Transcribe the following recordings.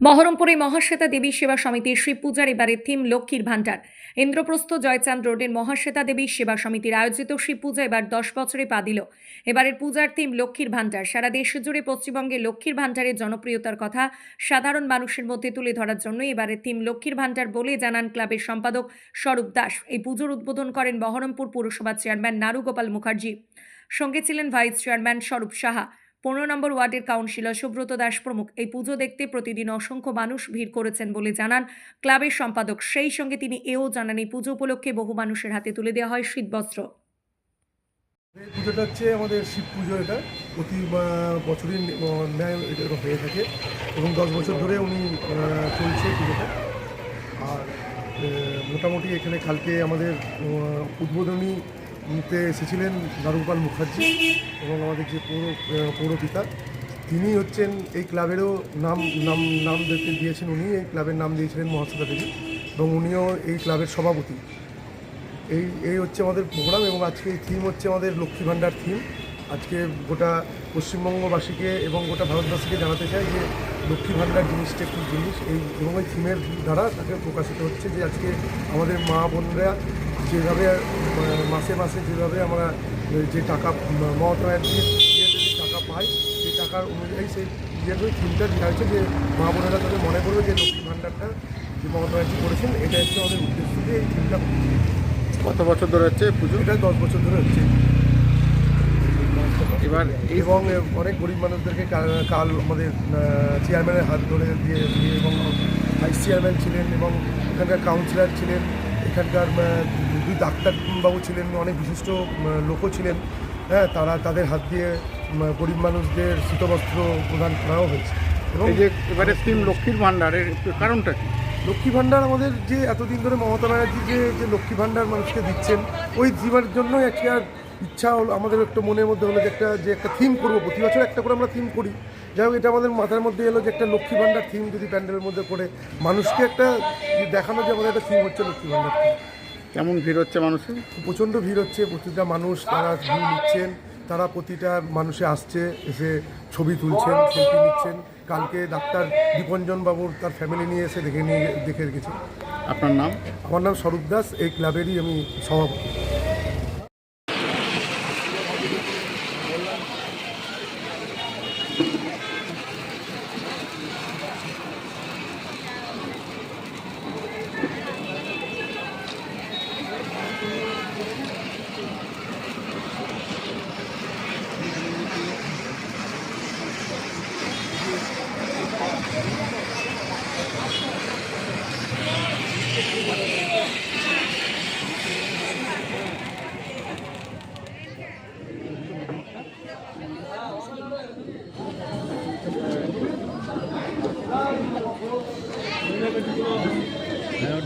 বহরমপুরে মহাশ্বেতা দেবী সেবা সমিতির শিব পূজার এবারের থিম লক্ষ্মীর ভাণ্ডার। ইন্দ্রপ্রস্থ জয়চাঁদ রোডের মহাশ্বেতা দেবী সেবা সমিতির আয়োজিত শিব পূজা এবার দশ বছরে পা দিল। এবারের পূজার থিম লক্ষ্মীর ভাণ্ডার। সারা দেশ জুড়ে পশ্চিমবঙ্গে লক্ষ্মীর ভাণ্ডারের জনপ্রিয়তার কথা সাধারণ মানুষের মধ্যে তুলে ধরার জন্য এবারের থিম লক্ষ্মীর ভাণ্ডার বলে জানান ক্লাবের সম্পাদক স্বরূপ দাস। এই পুজোর উদ্বোধন করেন বহরমপুর পুরসভার চেয়ারম্যান নারুগোপাল মুখার্জি। সঙ্গে ছিলেন ভাইস চেয়ারম্যান স্বরূপ সাহা। পনেরো নম্বর ওয়ার্ডের কাউন্সিলর সুব্রত দাস প্রমুখ এই পুজো দেখতে প্রতিদিন অসংখ্য মানুষ ভিড় করেছেন বলে জানান ক্লাবের সম্পাদক। সেই সঙ্গে তিনি এও জানান, এই পুজো উপলক্ষে বহু মানুষের হাতে তুলে দেওয়া হয় শীতবস্ত্র। এই পুজোটা হচ্ছে আমাদের শিব পুজো এটা। প্রতি বছরই ন্যায় এটা হয়ে থাকে এবং দশ বছর ধরে উনি চলছে পুজোটা। আর মোটামুটি এখানে কালকে আমাদের উদ্বোধনী নিতে এসেছিলেন দারুগোপাল মুখার্জি এবং আমাদের যে পৌর পৌরপিতা, তিনি হচ্ছেন এই ক্লাবেরও নাম নাম নাম দেখতে দিয়েছেন উনি, এই ক্লাবের নাম দিয়েছিলেন মহাশ্বেতা দেবী এবং উনিও এই ক্লাবের সভাপতি। এই এই হচ্ছে আমাদের প্রোগ্রাম এবং আজকে এই থিম হচ্ছে আমাদের লক্ষ্মী ভাণ্ডার থিম। আজকে গোটা পশ্চিমবঙ্গবাসীকে এবং গোটা ভারতবাসীকে জানাতে চাই যে লক্ষ্মী ভাণ্ডার জিনিসটা একটি জিনিস? এই, এবং এই থিমের দ্বারা তাকে প্রকাশিত হচ্ছে যে আজকে আমাদের মা বোনরা যেভাবে মাসে মাসে যেভাবে আমরা যে টাকা মমতা ব্যানার্জির ইয়েতে যে টাকা পাই সেই টাকার অনুযায়ী সেই ইয়ের থিমটা দেওয়া হয়েছে যে মা বোনেরা তাদের মনে করবে যে লক্ষ্মী ভাণ্ডারটা যে মমতা ব্যানার্জি করেছেন এটা হচ্ছে আমাদের উদ্দেশ্য যে এই চিন্তা কত বছর ধরে হচ্ছে পুজো? এটা দশ বছর ধরে হচ্ছে। এবার এবং অনেক গরিব মানুষদেরকে কাল- আমাদের চেয়ারম্যানের হাত ধরে দিয়ে দিয়ে এবং ভাইস চেয়ারম্যান ছিলেন এবং এখানকার কাউন্সিলর ছিলেন। এখানকার দুই ডাক্তারবাবু ছিলেন অনেক বিশিষ্ট লোকও ছিলেন হ্যাঁ তারা তাদের হাত দিয়ে গরিব মানুষদের শীতবস্ত্র প্রদান করাও হয়েছে। এবং যে এবারে থিম লক্ষ্মীর ভাণ্ডারের কারণটা কি? লক্ষ্মী ভাণ্ডার আমাদের যে এতদিন ধরে মমতা ব্যানার্জি যে যে লক্ষ্মী ভাণ্ডার মানুষকে দিচ্ছেন ওই দিবার জন্যই একটা আর ইচ্ছা হলো আমাদের একটা মনের মধ্যে হলো যে একটা যে একটা থিম করব। প্রতি বছর একটা করে আমরা থিম করি। যাই হোক এটা আমাদের মাথার মধ্যে এলো যে একটা লক্ষ্মী ভাণ্ডার থিম যদি প্যান্ডেলের মধ্যে করে মানুষকে একটা দেখানো যে আমাদের একটা থিম হচ্ছে লক্ষ্মী ভাণ্ডার থিম কেমন ভিড় হচ্ছে মানুষের? প্রচণ্ড ভিড় হচ্ছে প্রতিটা মানুষ তারা ভিড় নিচ্ছেন তারা প্রতিটা মানুষে আসছে এসে ছবি তুলছেন সেলফি নিচ্ছেন। কালকে ডাক্তার দীপঞ্জন বাবুর তার ফ্যামিলি নিয়ে এসে দেখে নিয়ে দেখে রেখেছে। আপনার নাম? আমার নাম স্বরূপ দাস এই ক্লাবেরই আমি সভাপতি।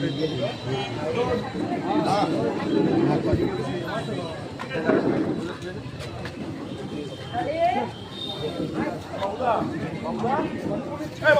দেখি এই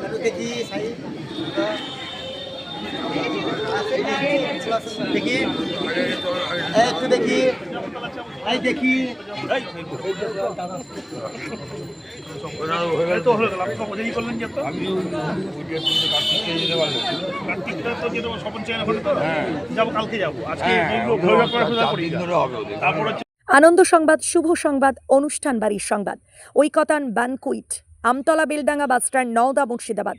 একটু দেখি এই দেখি তো করে পূজা করি তারপর হচ্ছে আনন্দ সংবাদ, শুভ সংবাদ, অনুষ্ঠান বাড়ির সংবাদ। Oikotan banquet, Amtala Beldanga bus stand Nawda Murshidabad.